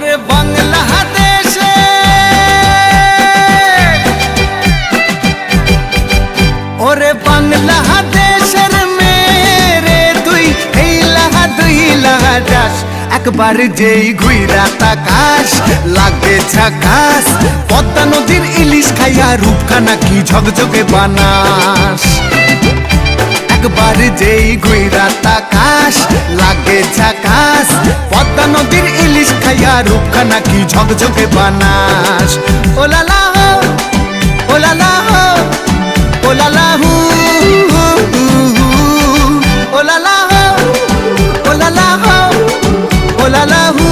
ওরে বাংলা দেশে ওরে বাংলা দেশের মেরে তুই, এই লাহা একবার যেই ঘুইরা তাকাশ লাগে ঝাকাশ পদ্মা নদীর ইলিশ খাইয়া রূপখানা কি ঝকঝকে বানাস। একবার যেই ঘুইরা তাকাশ লাগে ঝাকাশ ইলিশ নাকি ঝকঝকে বানাস ওলালা হো ওলালা হো ওলালা হু হু, হু, হু। ওলালা হো ওলালা হো ওলালা হু